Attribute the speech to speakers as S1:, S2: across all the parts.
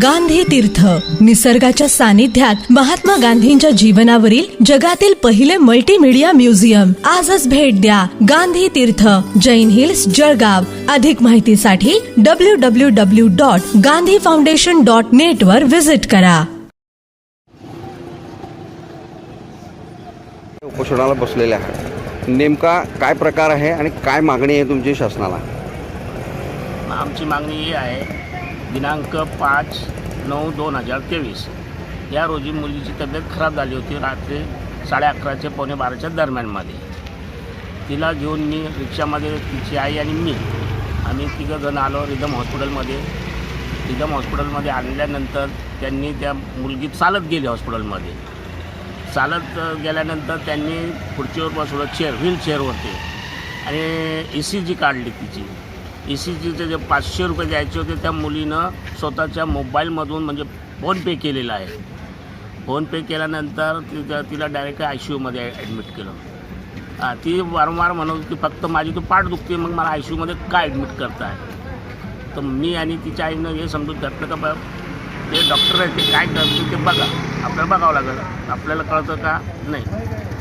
S1: गांधी तीर्थ. निसर्गाच्या सानिध्यात महात्मा गांधींच्या जीवनावरील जगातील पहिले मल्टीमीडिया म्युझियम आजच भेट द्या गांधी तीर्थ. जैन हिल्स जळगाव. अधिक माहितीसाठी W W W dot Gandhi foundation dot net वर विजिट करा.
S2: उपोषणाला बसलेले आहे नेमका काय प्रकार आहे आणि काय मागणी आहे तुमची शासनाला?
S3: आमची मागणी ही आहे दिनांक पाच नऊ दोन हजार तेवीस. या रोजी मुलीची तब्येत खराब झाली होती रात्री साडे अकराचे पावणे बाराच्या दरम्यानमध्ये. तिला घेऊन मी रिक्षामध्ये तिची आई आणि मी आम्ही तिघं जण आलो रिदम हॉस्पिटलमध्ये. रिदम हॉस्पिटलमध्ये आणल्यानंतर त्यांनी त्या मुलगी चालत गेली हॉस्पिटलमध्ये. चालत गेल्यानंतर त्यांनी खुर्चीवर बसवलं चेअर व्हील चेअरवरती आणि ई सी जी काढली तिची. ई सी जीचे जे पाचशे रुपये द्यायचे होते त्या मुलीनं स्वतःच्या मोबाईलमधून म्हणजे फोनपे केलेला आहे. फोनपे केल्यानंतर तिथं तिला डायरेक्ट आय सी यूमध्ये ॲडमिट केलं. हां ती वारंवार म्हणत होती फक्त माझी तू पाठ दुखते मग मला आय सी यूमध्ये काय ॲडमिट करताय? तर मी आणि तिच्या आईनं हे समजून घातलं का बघा ते डॉक्टर आहेत ते काय करतील ते बघा. आपल्याला बघावं लागेल. आपल्याला कळतं का? नाही.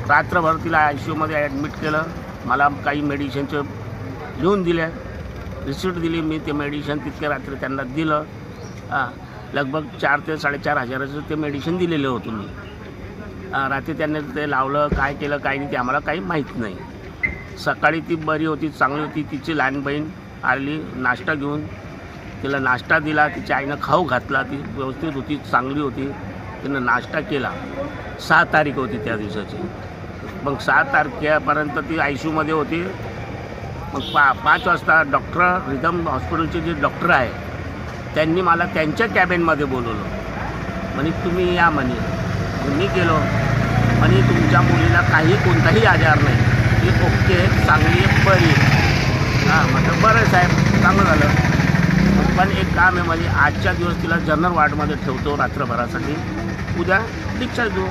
S3: रात्रभर तिला आय सी यूमध्ये ॲडमिट केलं. मला काही मेडिसिनचे लिहून दिले. रिसिप्ट दिली मी ते मेडिशन तितक्या रात्री त्यांना दिलं. हां लगभग चार ते साडेचार हजाराचं ते मेडिशन दिलेलं होतं मी. रात्री त्यांनी ते लावलं काय केलं काय नाही ते आम्हाला काही माहीत नाही. सकाळी ती बरी होती चांगली होती तिची लहान बहीण आली नाश्ता घेऊन. तिला नाश्ता दिला तिच्या आईनं खाऊ घातला ती व्यवस्थित होती चांगली होती. तिनं नाश्ता केला. सहा तारीख होती त्या दिवसाची. मग सहा तारखेपर्यंत ती आय सी यूमध्ये होती. मग पा पाच वाजता डॉक्टर रिदम हॉस्पिटलचे जे डॉक्टर आहे त्यांनी मला त्यांच्या कॅबिनमध्ये बोलवलं. म्हणे तुम्ही या म्हणे. मी गेलो. म्हणे तुमच्या मुलीला काही कोणताही आजार नाही. ती ओके चांगली आहे, बरी आहे. हां म्हटलं बरं साहेब चांगलं झालं. पण एक काम आहे म्हणजे आजच्या दिवस तिला जनरल वार्डमध्ये ठेवतो रात्रभरासाठी. उद्या डिस्चार्ज देऊ.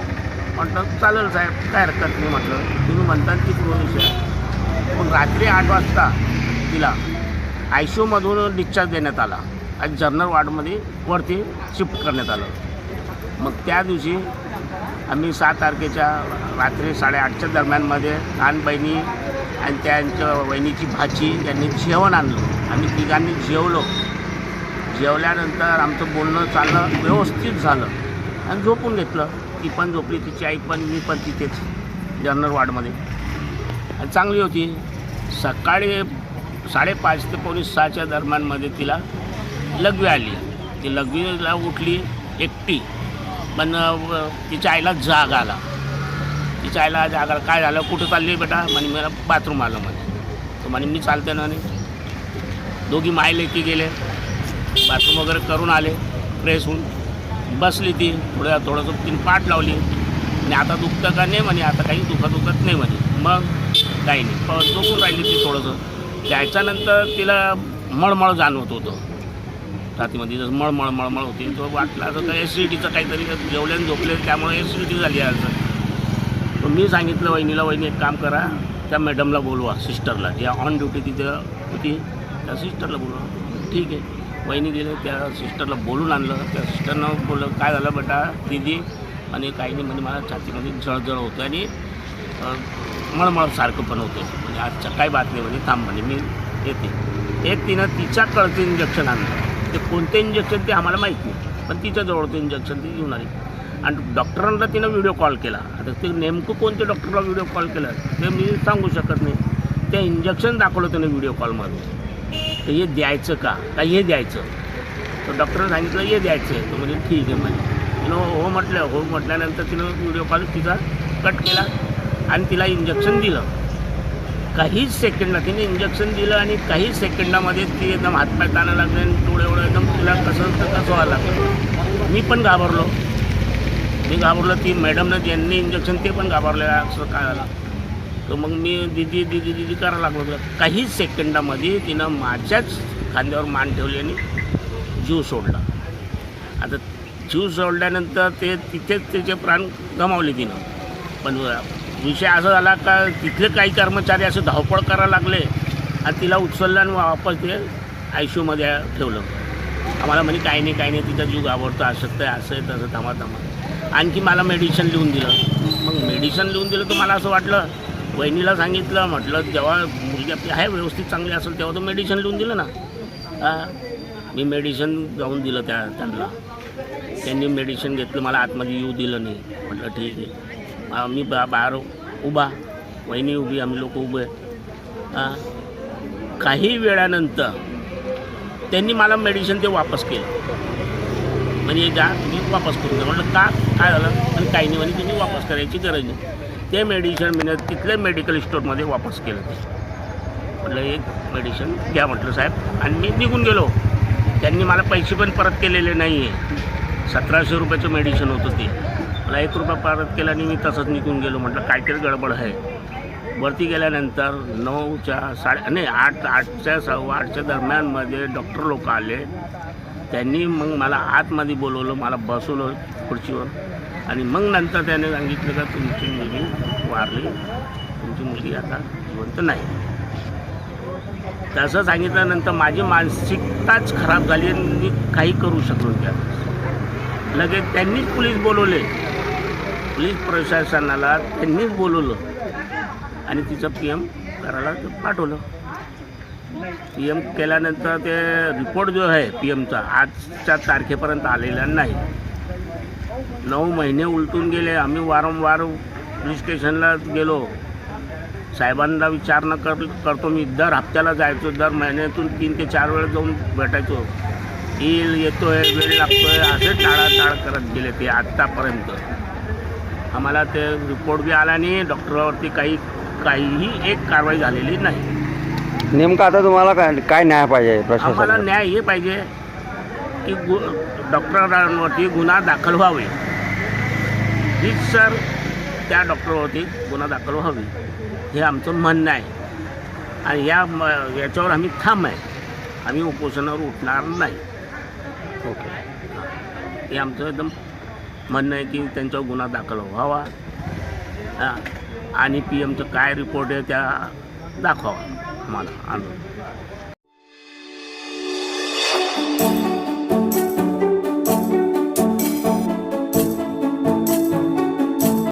S3: म्हटलं चालेल साहेब काय हरकत नाही. म्हटलं तुम्ही म्हणतात की विषय पण रात्री आठ वाजता तिला आय सी यूमधून डिस्चार्ज देण्यात आला आणि जनरल वार्डमध्ये वरती शिफ्ट करण्यात आलं. मग त्या दिवशी आम्ही सात तारखेच्या रात्री साडेआठच्या दरम्यानमध्ये लहान बहिणी आणि त्यांच्या बहिणीची भाची यांनी जेवण आणलं. आम्ही तिघांनी जेवलो. जेवल्यानंतर आमचं बोलणं चाललं व्यवस्थित झालं आणि झोपून घेतलं. ती पण झोपली तिची आई पण मी पण तिथेच जनरल वार्डमध्ये. आणि चांगली होती. सकाळी साडेपाच ते पावणे सहाच्या दरम्यानमध्ये तिला लघवी आली. ती लघवीला उठली एकटी. पण तिच्या आईला जाग आला. तिच्या आईला जाग आला काय झालं? कुठं चालली बेटा? म्हणे मला बाथरूम आलं म्हणे. तर म्हणे मी चालते ना म्हणे. दोघी मायले की गेले. बाथरूम वगैरे करून आले फ्रेश होऊन. बसली ती थोडं थोडंसं तिने पाठ लावली. आणि आता दुखतं का? नाही म्हणे आता काही दुखत दुखत नाही म्हणे. मग काही नाही. प झोपून राहिली ती थोडंसं. त्याच्यानंतर तिला मळमळ जाणवत होतं. रात्रीमध्ये जसं मळमळ मळमळ होती. तो वाटला असं तर ॲसिडिटीचं काहीतरी जेवले आणि झोपले त्यामुळे एसिडिटी झाली असं तर मी सांगितलं वहिनीला वहिनी एक काम करा. त्या मॅडमला बोलवा सिस्टरला ज्या ऑन ड्युटी तिथं होती. त्या सिस्टरला बोलवा. ठीक आहे. वहिनी गेले त्या सिस्टरला बोलून आणलं. त्या सिस्टरनं बोललं काय झालं बेटा? दिदी आणि काही नाही म्हणजे मला छातीमध्ये जळजळ होतं आणि मळमळसारखं पण होतं. म्हणजे आजच्या काय बातमी म्हणजे थांब म्हणजे मी येते. ते तिनं तिच्या कळचं इंजेक्शन आणलं. ते कोणते इंजेक्शन ते आम्हाला माहीत नाही. पण तिच्या जवळचं इंजेक्शन ती घेऊन आली. आणि डॉक्टरांना तिनं व्हिडिओ कॉल केला. आता ते नेमकं कोणत्या डॉक्टरला व्हिडिओ कॉल केला ते मी सांगू शकत नाही. ते इंजेक्शन दाखवलं त्यानं व्हिडिओ कॉलमध्ये तर हे द्यायचं का? का हे द्यायचं? तर डॉक्टरने सांगितलं हे द्यायचं. आहे तो म्हणजे ठीक आहे म्हणजे तिनं हो म्हटलं हो म्हटल्यानंतर तिनं व्हिडिओ कॉल तिचा कट केला. आणि तिला इंजेक्शन दिलं. काहीच सेकंड तिने इंजेक्शन दिलं आणि काही सेकंडामध्ये ती एकदम हातपाय ताणा लागले आणि थोडं एवढं एकदम तिला कसं तर कसं व्हायला लागलं. मी पण घाबरलो. मी घाबरलो ती मॅडमनं ज्यांनी इंजेक्शन ते पण घाबरले असं काय झालं तर मग मी दिदी दिदी दिदी करायला लागलो. होतो काही सेकंडामध्ये तिनं माझ्याच खांद्यावर मान ठेवली आणि जीव सोडला. आता जीव सोडल्यानंतर ते तिथेच त्याचे प्राण गमावले तिनं. पण विषय असा झाला का तिथले काही कर्मचारी असे धावपळ करायला लागले आणि तिला उचललं आणि वापस ते आय सी यूमध्ये ठेवलं. आम्हाला म्हणे काही नाही काही नाही तिचा जीव आवडतो असं आहे असं आहे तसं थांबा थांबा. आणखी मला मेडिसिन लिहून दिलं. मग मेडिसिन लिहून दिलं तर मला असं वाटलं वहिनीला सांगितलं म्हटलं जेव्हा मुलगी आपली आहे व्यवस्थित चांगली असेल तेव्हा तर मेडिसिन लिहून दिलं ना. मी मेडिसिन जाऊन दिलं त्या त्यांना. त्यांनी मेडिसिन घेतलं मला आतमध्ये येऊ दिलं नाही. म्हटलं ठीक आहे. आम्ही बा बाहेर उभा वहिनी उभी आम्ही लोक उभे. हां. काही वेळानंतर त्यांनी मला मेडिसिन ते वापस केलं. म्हणजे जा तुम्ही वापस करून द्या म्हटलं का? काय झालं? आणि काही नाही. म्हणे तुम्ही वापस करायची गरज नाही. ते मेडिसिन मी तिथल्या मेडिकल स्टोअरमध्ये वापस केलं. ते म्हटलं एक मेडिसिन घ्या म्हटलं साहेब. आणि मी निघून गेलो. त्यांनी मला पैसे पण परत केलेले नाही आहे सतराशे रुपयाचं मेडिसिन होतं ते. मला एक रुपया परत केला आणि मी तसंच निघून गेलो. म्हटलं काहीतरी गडबड आहे. वरती गेल्यानंतर नऊच्या साडे नाही आठ आठच्या सव्वा आठच्या दरम्यानमध्ये डॉक्टर लोक आले. त्यांनी मग मला आतमध्ये बोलवलं मला बसवलं खुर्चीवर. आणि मग नंतर त्याने सांगितलं का तुमची मुलगी वारली. तुमची मुलगी आता जिवंत नाही. तसं सांगितल्यानंतर माझी मानसिकताच खराब झाली आणि मी काही करू शकलो त्या लगेच त्यांनीच पोलीस बोलवले. पोलीस प्रशासनाला त्यांनीच बोलवलं. आणि तिचं पी एम करायला पाठवलं. पी एम केल्यानंतर ते रिपोर्ट जो आहे पी एमचा आजच्या तारखेपर्यंत आलेला नाही. नऊ महिने उलटून गेले. आम्ही वारंवार पोलीस स्टेशनला गेलो. साहेबांना विचार न कर करतो मी. दर हप्त्याला जायचो. दर महिन्यातून तीन ते चार वेळा जाऊन भेटायचो. येईल येतोय वेळ लागतोय. असे टाळाटाळ करत गेले ते आत्तापर्यंत आम्हाला ते रिपोर्ट बी आला नाही डॉक्टरावरती काही काहीही एक कारवाई झालेली नाही.
S2: नेमकं आता तुम्हाला काय काय न्याय पाहिजे
S3: आम्हाला
S2: प्रशासन
S3: न्याय हे पाहिजे की गु डॉक्टरांवरती गुन्हा दाखल व्हावे. हीच सर त्या डॉक्टरवरती गुन्हा दाखल व्हावी हे आमचं म्हणणं आहे. आणि या म याच्यावर आम्ही ठाम आहे. आम्ही उपोषणावर उठणार नाही.
S2: ओके.
S3: हे आमचं एकदम म्हणणं आहे की त्यांच्यावर गुन्हा दाखल व्हावा. आणि पी एमचं काय रिपोर्ट आहे त्या दाखवावा. मला आणून